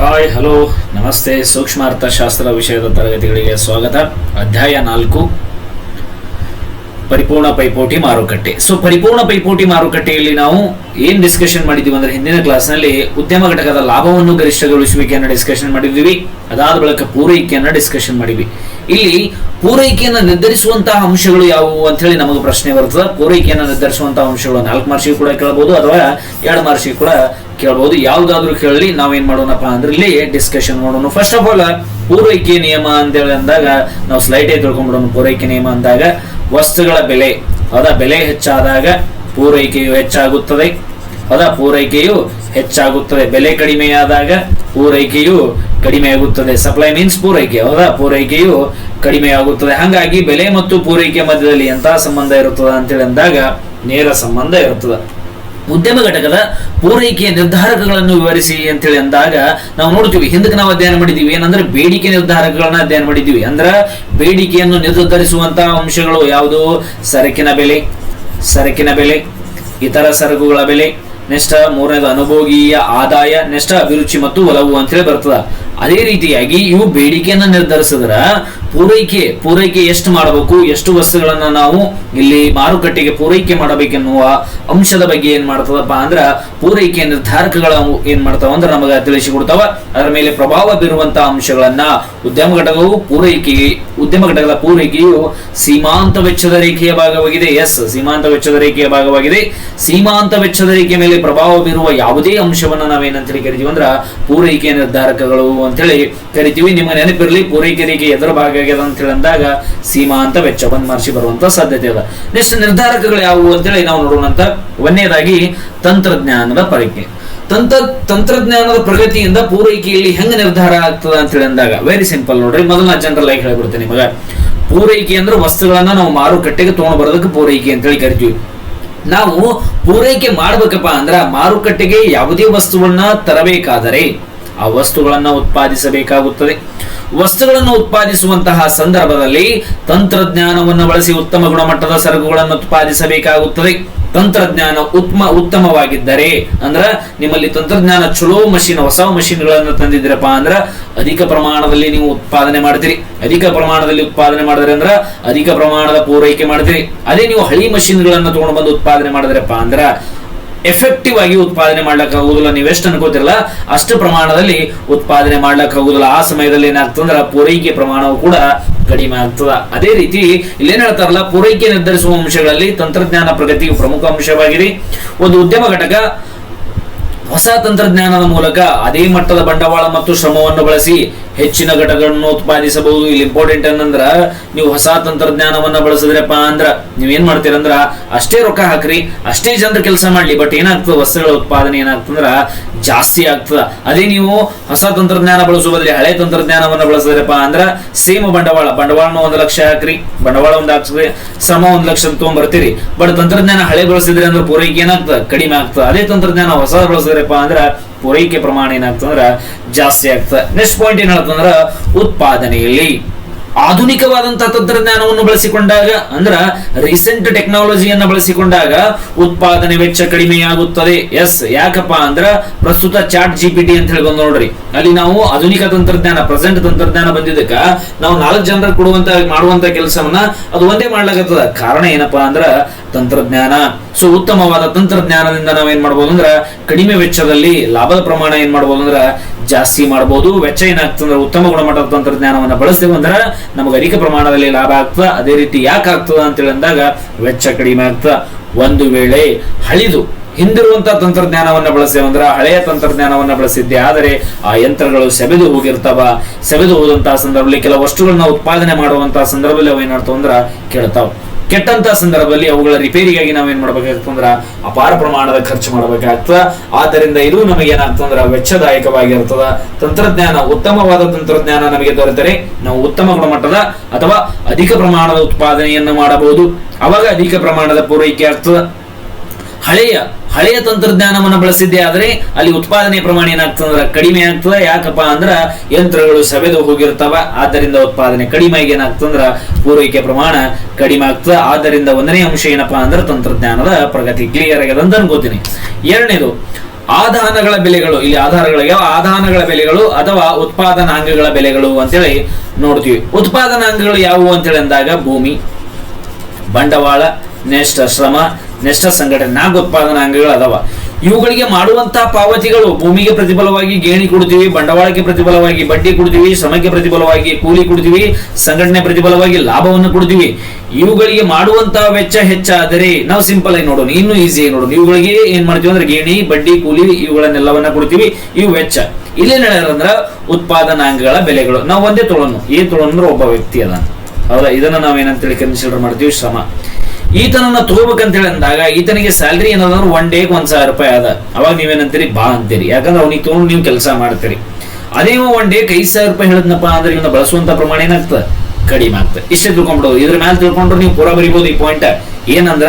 Hi hello, ನಮಸ್ತೆ. ಸೂಕ್ಷ್ಮ ಅರ್ಥಶಾಸ್ತ್ರ ವಿಷಯದ ತರಗತಿಗಳಿಗೆ ಸ್ವಾಗತ. ಅಧ್ಯಾಯ ನಾಲ್ಕು. ಪರಿಪೂರ್ಣ ಪೈಪೋಟಿ ಮಾರುಕಟ್ಟೆ. ಸೊ ಪರಿಪೂರ್ಣ ಪೈಪೋಟಿ ಮಾರುಕಟ್ಟೆಯಲ್ಲಿ ನಾವು ಏನ್ ಡಿಸ್ಕಷನ್ ಮಾಡಿದ್ವಿ ಅಂದ್ರೆ ಹಿಂದಿನ ಕ್ಲಾಸ್ನಲ್ಲಿ ಉದ್ಯಮ ಘಟಕದ ಲಾಭವನ್ನು ಗರಿಷ್ಠಗೊಳಿಸುವಿಕೆಯನ್ನು ಡಿಸ್ಕಷನ್ ಮಾಡಿದ್ವಿ ಅದಾದ ಬಳಿಕ ಪೂರೈಕೆಯನ್ನ ಡಿಸ್ಕಷನ್ ಮಾಡಿವಿ ಇಲ್ಲಿ ಪೂರೈಕೆಯನ್ನು ನಿರ್ಧರಿಸುವಂತಹ ಅಂಶಗಳು ಯಾವುವು ಅಂತ ಹೇಳಿ ನಮಗೆ ಪ್ರಶ್ನೆ ಬರ್ತದೆ. ಪೂರೈಕೆಯನ್ನು ನಿರ್ಧರಿಸುವಂತಹ ಅಂಶಗಳು ನಾಲ್ಕು ಮಾರ್ಷಿಗೆ ಕೂಡ ಕೇಳಬಹುದು ಅಥವಾ ಎರಡು ಮಾರ್ಷಿಗೆ ಕೂಡ ಕೇಳಬಹುದು ಯಾವ್ದಾದ್ರು ಕೇಳಲಿ ನಾವೇನ್ ಮಾಡೋಣಪ್ಪ ಅಂದ್ರೆ ಇಲ್ಲಿ ಡಿಸ್ಕಷನ್ ಮಾಡೋಣ. ಫಸ್ಟ್ ಆಫ್ ಆಲ್ ಪೂರೈಕೆ ನಿಯಮ ಅಂತೇಳಿ ಅಂದಾಗ, ನಾವು ಸ್ಲೈಟ್ ತಿಳ್ಕೊಂಡ್ಬಿಡೋಣ. ಪೂರೈಕೆ ನಿಯಮ ಅಂದಾಗ, ವಸ್ತುಗಳ ಬೆಲೆ. ಅದ ಬೆಲೆ ಹೆಚ್ಚಾದಾಗ ಪೂರೈಕೆಯು ಹೆಚ್ಚಾಗುತ್ತದೆ. ಅದ ಪೂರೈಕೆಯು ಹೆಚ್ಚಾಗುತ್ತದೆ. ಬೆಲೆ ಕಡಿಮೆಯಾದಾಗ ಪೂರೈಕೆಯು ಕಡಿಮೆಯಾಗುತ್ತದೆ. ಸಪ್ಲೈ ಮೀನ್ಸ್ ಪೂರೈಕೆ. ಹೌದಾ ಪೂರೈಕೆಯು ಕಡಿಮೆಯಾಗುತ್ತದೆ. ಹಾಗಾಗಿ ಬೆಲೆ ಮತ್ತು ಪೂರೈಕೆ ಮಧ್ಯದಲ್ಲಿ ಎಂತಹ ಸಂಬಂಧ ಇರುತ್ತದೆ ಅಂತೇಳಿ ಅಂದಾಗ, ನೇರ ಸಂಬಂಧ ಇರುತ್ತದೆ. ಉದ್ಯಮ ಘಟಕದ ಪೂರೈಕೆಯ ನಿರ್ಧಾರಕಗಳನ್ನು ವಿವರಿಸಿ ಅಂತೇಳಿ ಅಂದಾಗ ನಾವು ನೋಡ್ತೀವಿ, ಹಿಂದಕ್ಕೆ ನಾವು ಅಧ್ಯಯನ ಮಾಡಿದ್ದೀವಿ. ಏನಂದ್ರೆ ಬೇಡಿಕೆ ನಿರ್ಧಾರಕಗಳನ್ನ ಅಧ್ಯಯನ ಮಾಡಿದ್ದೀವಿ. ಅಂದ್ರ ಬೇಡಿಕೆಯನ್ನು ನಿರ್ಧರಿಸುವಂತ ಅಂಶಗಳು ಯಾವುದು? ಸರಕಿನ ಬೆಲೆ ಸರಕಿನ ಬೆಲೆ, ಇತರ ಸರಕುಗಳ ಬೆಲೆ, ನೆಕ್ಸ್ಟ್ ಮೂರನೇದು ಅನುಭೋಗೀಯ ಆದಾಯ, ನೆಕ್ಸ್ಟ್ ಅಭಿರುಚಿ ಮತ್ತು ಒಲವು ಅಂತೇಳಿ ಬರ್ತದ. ಅದೇ ರೀತಿಯಾಗಿ ಇವು ಬೇಡಿಕೆಯನ್ನ ನಿರ್ಧರಿಸಿದ್ರ ಪೂರೈಕೆ ಪೂರೈಕೆ ಎಷ್ಟು ಮಾಡಬೇಕು, ಎಷ್ಟು ವಸ್ತುಗಳನ್ನ ನಾವು ಇಲ್ಲಿ ಮಾರುಕಟ್ಟೆಗೆ ಪೂರೈಕೆ ಮಾಡಬೇಕೆನ್ನುವ ಅಂಶದ ಬಗ್ಗೆ ಏನ್ ಮಾಡ್ತದಪ್ಪ ಅಂದ್ರ ಪೂರೈಕೆ ನಿರ್ಧಾರಕಗಳ ಏನ್ ಮಾಡ್ತಾವ ಅಂದ್ರೆ ನಮಗೆ ತಿಳಿಸಿಕೊಡ್ತಾವ. ಅದರ ಮೇಲೆ ಪ್ರಭಾವ ಬೀರುವಂತಹ ಅಂಶಗಳನ್ನ ಉದ್ಯಮ ಘಟಕವು ಪೂರೈಕೆ ಉದ್ಯಮ ಘಟಕದ ಪೂರೈಕೆಯು ಸೀಮಾಂತ ವೆಚ್ಚದ ರೇಖೆಯ ಭಾಗವಾಗಿದೆ. ಎಸ್ ಸೀಮಾಂತ ವೆಚ್ಚದ ರೇಖೆಯ ಭಾಗವಾಗಿದೆ. ಸೀಮಾಂತ ವೆಚ್ಚದ ರೇಖೆಯ ಮೇಲೆ ಪ್ರಭಾವ ಬೀರುವ ಯಾವುದೇ ಅಂಶವನ್ನ ನಾವೇನಂತೇಳಿ ಕರಿತೀವಿ ಅಂದ್ರ ಪೂರೈಕೆ ನಿರ್ಧಾರಕಗಳು ಅಂತೇಳಿ ಕರಿತೀವಿ. ನಿಮ್ಮ ನೆನಪಿರಲಿ, ಪೂರೈಕೆರಿಗೆ ಎದರ ಭಾಗ ಆಗ್ಯದ ಅಂತ ಹೇಳಿ ಅಂದಾಗ ಸೀಮಾಂತ ವೆಚ್ಚ ಬಂದ್ ಮಾರ್ಸಿ ಬರುವಂತ ಸಾಧ್ಯತೆ ಅದ. ನೆಕ್ಸ್ಟ್ ನಿರ್ಧಾರಕಗಳು ಯಾವುವು ಅಂತೇಳಿ ನಾವು ನೋಡೋಣಂತ. ಒಂದನೇದಾಗಿ ತಂತ್ರಜ್ಞಾನದ ಪ್ರಜ್ಞೆ. ತಂತ್ರ, ತಂತ್ರಜ್ಞಾನದ ಪ್ರಗತಿಯಿಂದ ಪೂರೈಕೆಯಲ್ಲಿ ಹೆಂಗ ನಿರ್ಧಾರ ಆಗ್ತದ ಅಂತ ಹೇಳಿ ಅಂದಾಗ ವೆರಿ ಸಿಂಪಲ್ ನೋಡ್ರಿ. ಮೊದಲ ಜನರಲ್ ಆಗಿ ಹೇಳ್ಬಿಡ್ತೇನೆ ನಿಮಗ. ಪೂರೈಕೆ ಅಂದ್ರೆ ವಸ್ತುಗಳನ್ನ ನಾವು ಮಾರುಕಟ್ಟೆಗೆ ತಗೊಂಡ್ ಬರೋದಕ್ಕೆ ಪೂರೈಕೆ ಅಂತೇಳಿ ಕರಿತೀವಿ. ನಾವು ಪೂರೈಕೆ ಮಾಡ್ಬೇಕಪ್ಪ ಅಂದ್ರ ಮಾರುಕಟ್ಟೆಗೆ ಯಾವುದೇ ವಸ್ತುವನ್ನ ತರಬೇಕಾದರೆ ಆ ವಸ್ತುಗಳನ್ನು ಉತ್ಪಾದಿಸಬೇಕಾಗುತ್ತದೆ. ವಸ್ತುಗಳನ್ನು ಉತ್ಪಾದಿಸುವಂತಹ ಸಂದರ್ಭದಲ್ಲಿ ತಂತ್ರಜ್ಞಾನವನ್ನು ಬಳಸಿ ಉತ್ತಮ ಗುಣಮಟ್ಟದ ಸರಕುಗಳನ್ನು ಉತ್ಪಾದಿಸಬೇಕಾಗುತ್ತದೆ. ತಂತ್ರಜ್ಞಾನ ಉತ್ತಮ ಉತ್ತಮವಾಗಿದ್ದರೆ ಅಂದ್ರ ನಿಮ್ಮಲ್ಲಿ ತಂತ್ರಜ್ಞಾನ ಚಲೋ ಮಷಿನ್, ಹೊಸ ಮಷಿನ್ಗಳನ್ನು ತಂದಿದ್ದೀರಪ್ಪ ಅಂದ್ರ ಅಧಿಕ ಪ್ರಮಾಣದಲ್ಲಿ ನೀವು ಉತ್ಪಾದನೆ ಮಾಡ್ತೀರಿ. ಅಧಿಕ ಪ್ರಮಾಣದಲ್ಲಿ ಉತ್ಪಾದನೆ ಮಾಡಿದ್ರೆ ಅಂದ್ರ ಅಧಿಕ ಪ್ರಮಾಣದ ಪೂರೈಕೆ ಮಾಡ್ತೀರಿ. ಅದೇ ನೀವು ಹಳಿ ಮಷಿನ್ಗಳನ್ನು ತಗೊಂಡು ಬಂದು ಉತ್ಪಾದನೆ ಮಾಡಿದ್ರಪ್ಪ ಅಂದ್ರ ಎಫೆಕ್ಟಿವ್ ಆಗಿ ಉತ್ಪಾದನೆ ಮಾಡ್ಲಕ್ ಆಗುದಿಲ್ಲ. ನೀವು ಎಷ್ಟು ಅನ್ಕೋತಿರಲ್ಲ? ಅಷ್ಟು ಪ್ರಮಾಣದಲ್ಲಿ ಉತ್ಪಾದನೆ ಮಾಡ್ಲಕ್ ಆಗುದಿಲ್ಲ. ಆ ಸಮಯದಲ್ಲಿ ಏನಾಗ್ತಂದ್ರ ಪೂರೈಕೆ ಪ್ರಮಾಣವು ಕೂಡ ಕಡಿಮೆ ಆಗ್ತದ. ಅದೇ ರೀತಿ ಇಲ್ಲೇನ್ ಹೇಳ್ತಾರಲ್ಲ, ಪೂರೈಕೆ ನಿರ್ಧರಿಸುವ ಅಂಶಗಳಲ್ಲಿ ತಂತ್ರಜ್ಞಾನ ಪ್ರಗತಿಯು ಪ್ರಮುಖ ಅಂಶವಾಗಿದೆ ಒಂದು ಉದ್ಯಮ ಘಟಕ ಹೊಸ ತಂತ್ರಜ್ಞಾನದ ಮೂಲಕ ಅದೇ ಮಟ್ಟದ ಬಂಡವಾಳ ಮತ್ತು ಶ್ರಮವನ್ನು ಬಳಸಿ ಹೆಚ್ಚಿನ ಘಟಕಗಳನ್ನು ಉತ್ಪಾದಿಸಬಹುದು. ಇಲ್ಲಿ ಇಂಪಾರ್ಟೆಂಟ್ ಏನಂದ್ರ, ನೀವು ಹೊಸ ತಂತ್ರಜ್ಞಾನವನ್ನ ಬಳಸಿದ್ರಪ್ಪ ಅಂದ್ರ ನೀವ್ ಏನ್ ಮಾಡ್ತೀರಂದ್ರ, ಅಷ್ಟೇ ರೊಕ್ಕ ಹಾಕ್ರಿ, ಅಷ್ಟೇ ಜನರು ಕೆಲಸ ಮಾಡ್ಲಿ ಬಟ್ ಏನಾಗ್ತದೆ ವಸ್ತುಗಳ ಉತ್ಪಾದನೆ ಏನಾಗ್ತಂದ್ರ, ಜಾಸ್ತಿ ಆಗ್ತದ. ಅದೇ ನೀವು ಹೊಸ ತಂತ್ರಜ್ಞಾನ ಬಳಸುವ ಬದಲಿ ಹಳೆ ತಂತ್ರಜ್ಞಾನವನ್ನ ಬಳಸಿದ್ರಪ್ಪ ಅಂದ್ರ, ಸೇಮ್ ಬಂಡವಾಳ, ಬಂಡವಾಳನ ಒಂದು ಲಕ್ಷ ಹಾಕ್ರಿ, ಬಂಡವಾಳ ಒಂದು ಹಾಕ್ಸ್ರಿ ಶ್ರಮ ಒಂದ್ ಲಕ್ಷ ತಗೊಂಡ್ಬರ್ತೀರಿ ಬಟ್ ತಂತ್ರಜ್ಞಾನ ಹಳೆ ಬಳಸಿದ್ರೆ ಅಂದ್ರೆ ಪೂರೈಕೆ ಏನಾಗ್ತದೆ? ಕಡಿಮೆ ಆಗ್ತದೆ. ಅದೇ ತಂತ್ರಜ್ಞಾನ ಹೊಸ ಬಳಸಿದ್ರಪ್ಪ ಅಂದ್ರ, ಪೂರೈಕೆ ಪ್ರಮಾಣ ಏನಾಗ್ತಂದ್ರ ಜಾಸ್ತಿ ಆಗ್ತದೆ. ನೆಕ್ಸ್ಟ್ ಪಾಯಿಂಟ್ ಏನ್ ಹೇಳ್ತಂದ್ರ ಉತ್ಪಾದನೆಯಲ್ಲಿ. ಆಧುನಿಕವಾದಂತಹ ತಂತ್ರಜ್ಞಾನವನ್ನು ಬಳಸಿಕೊಂಡಾಗ, ಅಂದ್ರ ರೀಸೆಂಟ್ ಟೆಕ್ನಾಲಜಿಯನ್ನ ಬಳಸಿಕೊಂಡಾಗ ಉತ್ಪಾದನೆ ವೆಚ್ಚ ಕಡಿಮೆಯಾಗುತ್ತದೆ. ಎಸ್ ಯಾಕಪ್ಪ ಅಂದ್ರ ಪ್ರಸ್ತುತ ಚಾಟ್ ಜಿ ಪಿ ಟಿ ಅಂತ ಹೇಳಿ ಬಂದ್ ನೋಡ್ರಿ. ಅಲ್ಲಿ ನಾವು ಆಧುನಿಕ ತಂತ್ರಜ್ಞಾನ ಪ್ರೆಸೆಂಟ್ ತಂತ್ರಜ್ಞಾನ ಬಂದಿದ್ದಕ್ಕ ನಾವು ನಾಲ್ಕು ಜನರ ಕೊಡುವಂತ, ಮಾಡುವಂತ ಕೆಲಸವನ್ನ ಅದು ಒಂದೇ ಮಾಡ್ಲಾಗತ್ತದ ಕಾರಣ ಏನಪ್ಪಾ ಅಂದ್ರ ತಂತ್ರಜ್ಞಾನ. ಸೊ ಉತ್ತಮವಾದ ತಂತ್ರಜ್ಞಾನದಿಂದ ನಾವೇನ್ ಮಾಡ್ಬೋದು ಅಂದ್ರ ಕಡಿಮೆ ವೆಚ್ಚದಲ್ಲಿ ಲಾಭದ ಪ್ರಮಾಣ ಏನ್ ಮಾಡ್ಬೋದು ಅಂದ್ರ ಜಾಸ್ತಿ ಮಾಡಬಹುದು ವೆಚ್ಚ ಏನಾಗ್ತಂದ್ರೆ ಉತ್ತಮ ಗುಣಮಟ್ಟದ ತಂತ್ರಜ್ಞಾನವನ್ನು ಬಳಸ್ತೇವೆ ಅಂದ್ರೆ ನಮಗೆ ಅಧಿಕ ಪ್ರಮಾಣದಲ್ಲಿ ಲಾಭ ಆಗ್ತದೆ. ಅದೇ ರೀತಿ ಯಾಕೆ ಆಗ್ತದ ಅಂತೇಳಿ ಅಂದಾಗ ವೆಚ್ಚ ಕಡಿಮೆ ಆಗ್ತದೆ. ಒಂದು ವೇಳೆ ಹಳಿದು ಹಿಂದಿರುವಂತಹ ತಂತ್ರಜ್ಞಾನವನ್ನು ಬಳಸ್ತೇವೆ ಅಂದ್ರೆ ಹಳೆಯ ತಂತ್ರಜ್ಞಾನವನ್ನು ಬಳಸಿದ್ದೆ ಆದರೆ ಆ ಯಂತ್ರಗಳು ಸೆಬೆದು ಹೋಗಿರ್ತಾವ. ಸೆಬೆದು ಹೋದಂತಹ ಸಂದರ್ಭದಲ್ಲಿ ಕೆಲವು ವಸ್ತುಗಳನ್ನ ಉತ್ಪಾದನೆ ಮಾಡುವಂತಹ ಸಂದರ್ಭದಲ್ಲಿ ಅವು ಅಂದ್ರೆ ಕೇಳ್ತಾವ ಕೆಟ್ಟಂತ ಸಂದರ್ಭದಲ್ಲಿ ಅವುಗಳ ರಿಪೇರಿಗಾಗಿ ನಾವೇನ್ ಮಾಡ್ಬೇಕಾಗ್ತಂದ್ರ ಅಪಾರ ಪ್ರಮಾಣದ ಖರ್ಚು ಮಾಡಬೇಕಾಗ್ತದ. ಆದ್ದರಿಂದ ಇದು ನಮಗೆ ಏನಾಗ್ತಂದ್ರ ವೆಚ್ಚದಾಯಕವಾಗಿರ್ತದ. ತಂತ್ರಜ್ಞಾನ, ಉತ್ತಮವಾದ ತಂತ್ರಜ್ಞಾನ ನಮಗೆ ದೊರೆತರೆ. ನಾವು ಉತ್ತಮ ಗುಣಮಟ್ಟದ ಅಥವಾ ಅಧಿಕ ಪ್ರಮಾಣದ ಉತ್ಪಾದನೆಯನ್ನು ಮಾಡಬಹುದು. ಅವಾಗ ಅಧಿಕ ಪ್ರಮಾಣದ ಪೂರೈಕೆ ಆಗ್ತದ. ಹಳೆಯ ಹಳೆಯ ತಂತ್ರಜ್ಞಾನವನ್ನು ಬಳಸಿದ್ದೆ ಆದರೆ ಅಲ್ಲಿ ಉತ್ಪಾದನೆ ಪ್ರಮಾಣ ಏನಾಗ್ತಂದ್ರ ಕಡಿಮೆ ಆಗ್ತದೆ. ಯಾಕಪ್ಪ ಅಂದ್ರ ಯಂತ್ರಗಳು ಸವೆದು ಹೋಗಿರ್ತಾವ, ಆದ್ದರಿಂದ ಉತ್ಪಾದನೆ ಕಡಿಮೆ ಏನಾಗ್ತಂದ್ರ ಪೂರೈಕೆ ಪ್ರಮಾಣ ಕಡಿಮೆ ಆಗ್ತದೆ. ಆದ್ದರಿಂದ ಒಂದನೇ ಅಂಶ ಏನಪ್ಪಾ ಅಂದ್ರೆ ತಂತ್ರಜ್ಞಾನದ ಪ್ರಗತಿ ಕ್ಲಿಯರ್ ಆಗ್ಯದ ಅಂತ ಅನ್ಕೋತೀನಿ. ಎರಡನೇದು ಆಧಾನಗಳ ಬೆಲೆಗಳು, ಇಲ್ಲಿ ಆಧಾರಗಳಿಗೆ ಆಧಾನಗಳ ಬೆಲೆಗಳು ಅಥವಾ ಉತ್ಪಾದನಾಂಗಗಳ ಬೆಲೆಗಳು ಅಂತೇಳಿ ನೋಡ್ತೀವಿ. ಉತ್ಪಾದನಾಂಗಗಳು ಯಾವುವು ಅಂತೇಳಿ ಅಂದಾಗ ಭೂಮಿ, ಬಂಡವಾಳ ನೆಕ್ಸ್ಟ್ ಶ್ರಮ ನೆಕ್ಸ್ಟ್ ಸಂಘಟನೆ ನಾಲ್ಕು ಉತ್ಪಾದನಾ ಅಂಗಗಳು ಅದಾವ. ಇವುಗಳಿಗೆ ಮಾಡುವಂತಹ ಪಾವತಿಗಳು ಭೂಮಿಗೆ ಪ್ರತಿಫಲವಾಗಿ, ಗೇಣಿ ಕೊಡ್ತೀವಿ ಬಂಡವಾಳಕ್ಕೆ ಪ್ರತಿಫಲವಾಗಿ, ಬಡ್ಡಿ ಕೊಡ್ತೀವಿ ಶ್ರಮಕ್ಕೆ ಪ್ರತಿಫಲವಾಗಿ, ಕೂಲಿ ಕೊಡ್ತೀವಿ ಸಂಘಟನೆ ಪ್ರತಿಫಲವಾಗಿ ಲಾಭವನ್ನು ಕೊಡ್ತೀವಿ ಇವುಗಳಿಗೆ ಮಾಡುವಂತಹ ವೆಚ್ಚ ಹೆಚ್ಚಾದರೆ, ನಾವು ಸಿಂಪಲ್ ಆಗಿ ನೋಡೋಣ, ಇನ್ನೂ ಈಸಿ ಆಗಿ ನೋಡೋಣ. ಇವುಗಳಿಗೆ ಏನ್ ಮಾಡ್ತೀವಿ ಅಂದ್ರೆ ಗೇಣಿ, ಬಡ್ಡಿ, ಕೂಲಿ ಇವುಗಳನ್ನೆಲ್ಲವನ್ನ ಕೊಡ್ತೀವಿ ಇವು ವೆಚ್ಚ. ಇಲ್ಲೇನ್ ಉತ್ಪಾದನಾ ಉತ್ಪಾದನಾಂಗಗಳ ಬೆಲೆಗಳು. ನಾವು ಒಂದೇ ತೊಳೋಣ ಏನ್ ತೊಳೋಣ ಅಂದ್ರೆ ಒಬ್ಬ ವ್ಯಕ್ತಿ ಅದ ಹೌದಾ? ಇದನ್ನ ನಾವೇನಂತೇಳಿ ಕನ್ಸಿಡರ್ ಮಾಡ್ತೀವಿ? ಶ್ರಮ. ಈತನನ್ನ ತಗೋಬೇಕಂತ ಹೇಳಿ ಅಂದಾಗ ಈತನಿಗೆ ಸ್ಯಾಲ್ರಿ ಏನಾದ್ರು ಒನ್ ಡೇಗೆ ಒಂದ್ ಸಾವಿರ ರೂಪಾಯಿ ಅದ ಅವಾಗ ನೀವೇನಂತೀರಿ ಬಾ ಅಂತೀರಿ. ಯಾಕಂದ್ರೆ ಅವ್ನಿಗೆ ತಗೊಂಡು ನೀವು ಕೆಲಸ ಮಾಡ್ತೀರಿ. ಅದೇ ಒನ್ ಡೇಗೆ ಐದು ಸಾವಿರ ರೂಪಾಯಿ ಹೇಳಿದ್ನಪ್ಪ ಅಂದ್ರೆ ಇವನ್ನ ಬಳಸುವಂತ ಪ್ರಮಾಣ ಏನಾಗ್ತದೆ? ಕಡಿಮೆ ಆಗ್ತದೆ. ಇಷ್ಟೇ ತಿಳ್ಕೊಂಡ್ಬಿಡೋದು ಇದ್ರ ಮೇಲೆ ತಿಳ್ಕೊಂಡ್ರೆ ನೀವು ಪೂರ ಬರಿಬೋದು ಈ ಪಾಯಿಂಟ್ ಏನಂದ್ರ?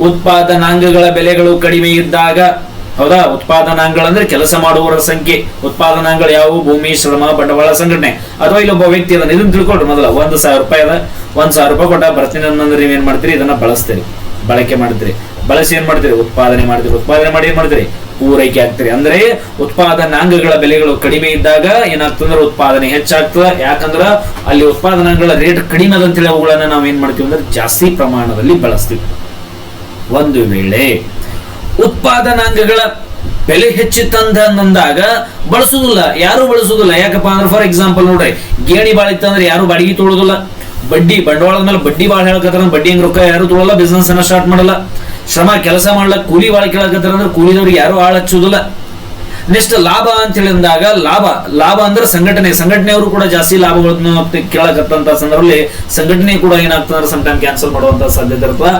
ಉತ್ಪಾದನಾಂಗಗಳ ಬೆಲೆಗಳು ಕಡಿಮೆ ಇದ್ದಾಗ ಹೌದಾ? ಉತ್ಪಾದನಾಂಗಗಳಂದ್ರೆ ಕೆಲಸ ಮಾಡುವವರ ಸಂಖ್ಯೆ. ಉತ್ಪಾದನಾಂಗಗಳು ಯಾವುವು ಭೂಮಿ, ಶ್ರಮ, ಬಂಡವಾಳ ಸಂಘಟನೆ. ಅಥವಾ ಇಲ್ಲೊಬ್ಬ ವ್ಯಕ್ತಿ ಅದನ್ನ ಇದನ್ನ ತಿಳ್ಕೊಳ್ರಿ ಮೊದಲ. ಒಂದ್ ಸಾವಿರ ರೂಪಾಯಿ ಅದ. ಒಂದ್ ಸಾವಿರ ರೂಪಾಯಿ ಕೊಟ್ಟ ಬರ್ತೀನಿ ಅನ್ನಂದ್ರೆ ನೀವೇನ್ ಮಾಡ್ತೀರಿ? ಇದನ್ನ ಬಳಸ್ತೀರಿ. ಬಳಕೆ ಮಾಡ್ತೀರಿ ಬಳಸಿ ಏನ್ ಮಾಡ್ತೀರಿ? ಉತ್ಪಾದನೆ ಮಾಡಿದ್ರಿ. ಉತ್ಪಾದನೆ ಮಾಡಿ ಏನ್ ಮಾಡ್ತೀರಿ? ಪೂರೈಕೆ ಆಗ್ತೀರಿ. ಅಂದ್ರೆ ಉತ್ಪಾದನಾಂಗಗಳ ಬೆಲೆಗಳು ಕಡಿಮೆ ಇದ್ದಾಗ ಏನಾಗ್ತಂದ್ರೆ ಉತ್ಪಾದನೆ ಹೆಚ್ಚಾಗ್ತದ. ಯಾಕಂದ್ರ ಅಲ್ಲಿ ಉತ್ಪಾದನಾಂಗಗಳ ರೇಟ್ ಕಡಿಮೆ ಅದಂತೇಳಿ ಅವುಗಳನ್ನ ನಾವ್ ಏನ್ ಮಾಡ್ತೀವಿ ಅಂದ್ರೆ ಜಾಸ್ತಿ ಪ್ರಮಾಣದಲ್ಲಿ ಬಳಸ್ತೀವಿ. ಒಂದು ವೇಳೆ ಉತ್ಪಾದನಾಂಗಗಳ ಬೆಲೆ ಹೆಚ್ಚಿತ್ತಂದ ತಂದಂದಾಗ ಬಳಸುದಿಲ್ಲ ಯಾರು ಬಳಸುದಿಲ್ಲ ಯಾಕಪ್ಪ ಅಂದ್ರೆ ಫಾರ್ ಎಕ್ಸಾಂಪಲ್ ನೋಡ್ರಿ, ಗೇಣಿ ಬಾಳ ಇತ್ತಂದ್ರೆ ಯಾರು ಬಾಡಿಗೆ ತೊಳೋದಿಲ್ಲ. ಬಡ್ಡಿ, ಬಂಡವಾಳದ ಮೇಲೆ ಬಡ್ಡಿ ಬಾಳ ಹೇಳಕತ್ತಾರ ಬಡ್ಡಿ ಹಂಗ ರೊಕ್ಕ ಯಾರು ತೊಳಲ್ಲ ಬಿಸ್ನೆಸ್ ಅನ್ನ ಸ್ಟಾರ್ಟ್ ಮಾಡಲ್ಲ. ಶ್ರಮ, ಕೆಲಸ ಮಾಡ್ಲಕ್ಕ ಕೂಲಿ ಬಾಳ ಕೇಳಕತ್ತಾರ ಅಂದ್ರೆ ಕೂಲಿದವ್ರಿಗೆ ಯಾರು ಆಳ್ ಹಚ್ಚುದಿಲ್ಲ. ನೆಕ್ಸ್ಟ್ ಲಾಭ ಅಂತ ಹೇಳಿದಾಗ ಲಾಭ ಲಾಭ ಅಂದ್ರೆ ಸಂಘಟನೆ, ಸಂಘಟನೆಯವರು ಕೂಡ ಜಾಸ್ತಿ ಲಾಭಗಳನ್ನು ಕೇಳಕತ್ತಂತ ಸಂದರ್ಭದಲ್ಲಿ ಸಂಘಟನೆ ಕೂಡ ಏನಾಗ್ತಂದ್ರೆ ಸಮ್ಟೈಮ್ ಕ್ಯಾನ್ಸಲ್ ಮಾಡುವಂತ ಸಾಧ್ಯತೆ ಇರ್ತದ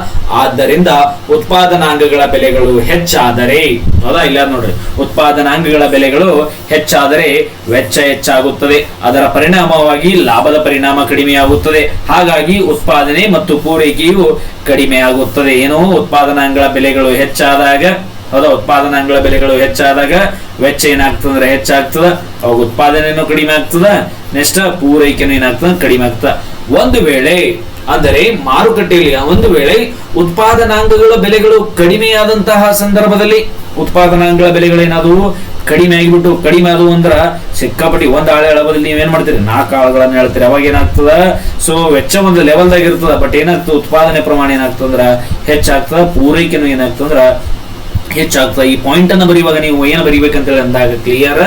ಆದ್ದರಿಂದ ಉತ್ಪಾದನಾಂಗಗಳ ಬೆಲೆಗಳು ಹೆಚ್ಚಾದರೆ, ಹೌದಾ ಇಲ್ಲ ನೋಡ್ರಿ? ಉತ್ಪಾದನಾಂಗಗಳ ಬೆಲೆಗಳು ಹೆಚ್ಚಾದರೆ ವೆಚ್ಚ ಹೆಚ್ಚಾಗುತ್ತದೆ. ಅದರ ಪರಿಣಾಮವಾಗಿ ಲಾಭದ ಪರಿಣಾಮ ಕಡಿಮೆಯಾಗುತ್ತದೆ. ಹಾಗಾಗಿ ಉತ್ಪಾದನೆ ಮತ್ತು ಪೂರೈಕೆಯು ಕಡಿಮೆಯಾಗುತ್ತದೆ. ಏನೋ ಉತ್ಪಾದನಾಂಗಗಳ ಬೆಲೆಗಳು ಹೆಚ್ಚಾದಾಗ, ಹೌದಾ ಉತ್ಪಾದನಾಂಗಗಳ ಬೆಲೆಗಳು ಹೆಚ್ಚಾದಾಗ ವೆಚ್ಚ ಏನಾಗ್ತದಂದ್ರೆ ಹೆಚ್ಚಾಗ್ತದ, ಅವಾಗ ಉತ್ಪಾದನೆನೂ ಕಡಿಮೆ ಆಗ್ತದ ನೆಕ್ಸ್ಟ್ ಪೂರೈಕೆನೂ ಏನಾಗ್ತದ ಕಡಿಮೆ ಆಗ್ತದ. ಒಂದು ವೇಳೆ, ಅಂದರೆ ಮಾರುಕಟ್ಟೆಯಲ್ಲಿ ಒಂದು ವೇಳೆ ಉತ್ಪಾದನಾಂಗಗಳ ಬೆಲೆಗಳು ಕಡಿಮೆಯಾದಂತಹ ಸಂದರ್ಭದಲ್ಲಿ ಉತ್ಪಾದನಾಂಗಗಳ ಬೆಲೆಗಳೇನಾದವು ಕಡಿಮೆ ಆಗಿಬಿಟ್ಟು, ಕಡಿಮೆ ಆದವು ಅಂದ್ರ ಸಿಕ್ಕಾಪಟ್ಟಿ ಒಂದ್ ಆಳೆ ಅಳಬದಲ್ಲಿ ನೀವೇನ್ ಮಾಡ್ತೀರಿ? ನಾಲ್ಕು ಆಳುಗಳನ್ನ ಹೇಳ್ತೀರಿ. ಅವಾಗ ಏನಾಗ್ತದ? ಸೊ ವೆಚ್ಚ ಒಂದು ಲೆವೆಲ್ದಾಗ ಇರ್ತದ ಬಟ್ ಏನಾಗ್ತದೆ? ಉತ್ಪಾದನೆ ಪ್ರಮಾಣ ಏನಾಗ್ತದಂದ್ರ ಹೆಚ್ಚಾಗ್ತದ, ಪೂರೈಕೆನೂ ಏನಾಗ್ತದಂದ್ರ ಹೆಚ್ಚಾಗ್ತದೆ. ಈ ಪಾಯಿಂಟ್ ಅನ್ನು ಬರೆಯುವಾಗ ನೀವು ಏನು ಬರೀಬೇಕಂತೇಳಿ ಅಂದಾಗ ಕ್ಲಿಯರ್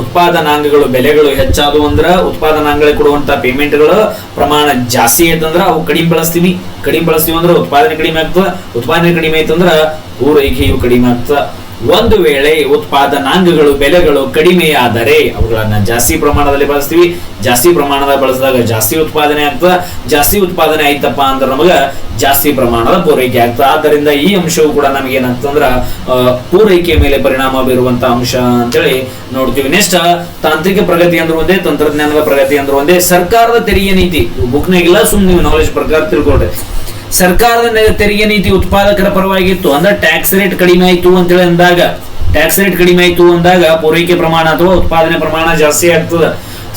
ಉತ್ಪಾದನಾಂಗಗಳು, ಬೆಲೆಗಳು ಹೆಚ್ಚಾದವು ಅಂದ್ರೆ ಉತ್ಪಾದನಾಂಗಗಳಿಗೆ ಕೊಡುವಂತ ಪೇಮೆಂಟ್ಗಳು ಪ್ರಮಾಣ ಜಾಸ್ತಿ ಆಯ್ತಂದ್ರೆ ಅವು ಕಡಿಮೆ ಬಳಸ್ತೀವಿ. ಕಡಿಮೆ ಬಳಸ್ತೀವಿ ಅಂದ್ರೆ ಉತ್ಪಾದನೆ ಕಡಿಮೆ ಆಗ್ತದೆ. ಉತ್ಪಾದನೆ ಕಡಿಮೆ ಆಯ್ತಂದ್ರೆ ಪೂರೈಕೆಯು ಕಡಿಮೆ ಆಗ್ತದ. ಒಂದು ವೇಳೆ ಉತ್ಪಾದನಾಂಗಗಳು ಬೆಲೆಗಳು ಕಡಿಮೆಯಾದರೆ ಅವುಗಳನ್ನ ಜಾಸ್ತಿ ಪ್ರಮಾಣದಲ್ಲಿ ಬಳಸ್ತೀವಿ. ಜಾಸ್ತಿ ಪ್ರಮಾಣದ ಬಳಸಿದಾಗ ಜಾಸ್ತಿ ಉತ್ಪಾದನೆ ಆಗ್ತದ ಜಾಸ್ತಿ ಉತ್ಪಾದನೆ ಆಯ್ತಪ್ಪ ಅಂದ್ರೆ ನಮಗ ಜಾಸ್ತಿ ಪ್ರಮಾಣದ ಪೂರೈಕೆ ಆಗ್ತದೆ. ಆದ್ದರಿಂದ ಈ ಅಂಶವು ಕೂಡ ನಮಗೆ ಏನಾಗ್ತಂದ್ರ ಪೂರೈಕೆಯ ಪೂರೈಕೆ ಮೇಲೆ ಪರಿಣಾಮ ಬೀರುವಂತ ಅಂಶ ಅಂತೇಳಿ ನೋಡ್ತೀವಿ. ನೆಕ್ಸ್ಟ್, ತಾಂತ್ರಿಕ ಪ್ರಗತಿ ಅಂದ್ರೆ ಒಂದೇ, ತಂತ್ರಜ್ಞಾನದ ಪ್ರಗತಿ ಅಂದ್ರೆ ಒಂದೇ. ಸರ್ಕಾರದ ತೆರಿಗೆ ನೀತಿ. ಬುಕ್ನಾಗಿಲ್ಲ ಸುಮ್ಮನೆ ನೀವು ನಾಲೆಜ್ ಪ್ರಕಾರ ತಿಳ್ಕೊಳ್ರಿ. ಸರ್ಕಾರದ ತೆರಿಗೆ ನೀತಿ ಉತ್ಪಾದಕರ ಪರವಾಗಿತ್ತು. ಅಂದ್ರೆ ಟ್ಯಾಕ್ಸ್ ರೇಟ್ ಕಡಿಮೆ ಆಯ್ತು ಅಂತೇಳಿ ಅಂದಾಗ ಟ್ಯಾಕ್ಸ್ ರೇಟ್ ಕಡಿಮೆ ಆಯ್ತು ಅಂದಾಗ ಪೂರೈಕೆ ಪ್ರಮಾಣ ಅಥವಾ ಉತ್ಪಾದನೆ ಪ್ರಮಾಣ ಜಾಸ್ತಿ ಆಗ್ತದ.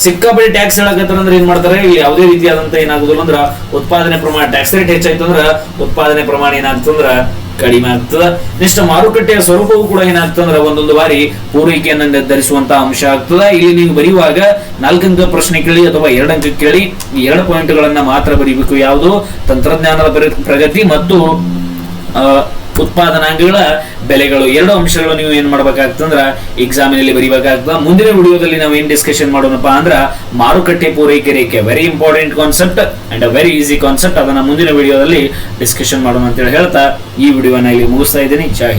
ಸಿಕ್ಕಾಪಟ್ಟೆ ಟ್ಯಾಕ್ಸ್ ಹೇಳಕತ್ತಾರ ಅಂದ್ರೆ ಏನ್ ಮಾಡ್ತಾರೆ? ಯಾವುದೇ ರೀತಿಯಾದಂತ ಏನಾಗುದಿಲ್ಲ ಅಂದ್ರ ಉತ್ಪಾದನೆ ಪ್ರಮಾಣ ಟ್ಯಾಕ್ಸ್ ರೇಟ್ ಹೆಚ್ಚಾಯ್ತು ಅಂದ್ರ ಉತ್ಪಾದನೆ ಪ್ರಮಾಣ ಏನಾಗ್ತಂದ್ರ ಕಡಿಮೆ ಆಗ್ತದ. ನೆಕ್ಸ್ಟ್ ಮಾರುಕಟ್ಟೆಯ ಸ್ವರೂಪವು ಕೂಡ ಏನಾಗ್ತಂದ್ರ ಒಂದೊಂದು ಬಾರಿ ಪೂರೈಕೆಯನ್ನು ನಿರ್ಧರಿಸುವಂತ ಅಂಶ ಆಗ್ತದ. ಇಲ್ಲಿ ನೀವು ಬರೆಯುವಾಗ ನಾಲ್ಕಂಕ ಪ್ರಶ್ನೆ ಕೇಳಿ ಅಥವಾ ಎರಡಂಕ ಕೇಳಿ ಈ ಎರಡು ಪಾಯಿಂಟ್ಗಳನ್ನ ಮಾತ್ರ ಬರೀಬೇಕು. ಯಾವುದು? ತಂತ್ರಜ್ಞಾನದ ಪ್ರ- ಪ್ರಗತಿ ಮತ್ತು ಉತ್ಪಾದನಾಂಗಗಳ ಬೆಲೆಗಳು, ಎರಡು ಅಂಶಗಳು ನೀವು ಏನ್ ಮಾಡ್ಬೇಕಾಗ್ತಂದ್ರ ಎಕ್ಸಾಮಿನಲ್ಲಿ ಬರೀಬೇಕಾಗ್ತದ. ಮುಂದಿನ ವಿಡಿಯೋದಲ್ಲಿ ನಾವು ಏನ್ ಡಿಸ್ಕಷನ್ ಮಾಡೋಣಪ್ಪ ಅಂದ್ರ ಮಾರುಕಟ್ಟೆ ಪೂರೈಕೆ ರೇಖೆ very important concept and a very easy concept ಅದನ್ನ ಮುಂದಿನ ವಿಡಿಯೋದಲ್ಲಿ ಡಿಸ್ಕಷನ್ ಮಾಡೋಣ ಅಂತ ಹೇಳಿ ಹೇಳ್ತಾ ಈ ವಿಡಿಯೋನ ಇಲ್ಲಿ ಮುಗಿಸ್ತಾ ಇದ್ದೀನಿ. ಜೈ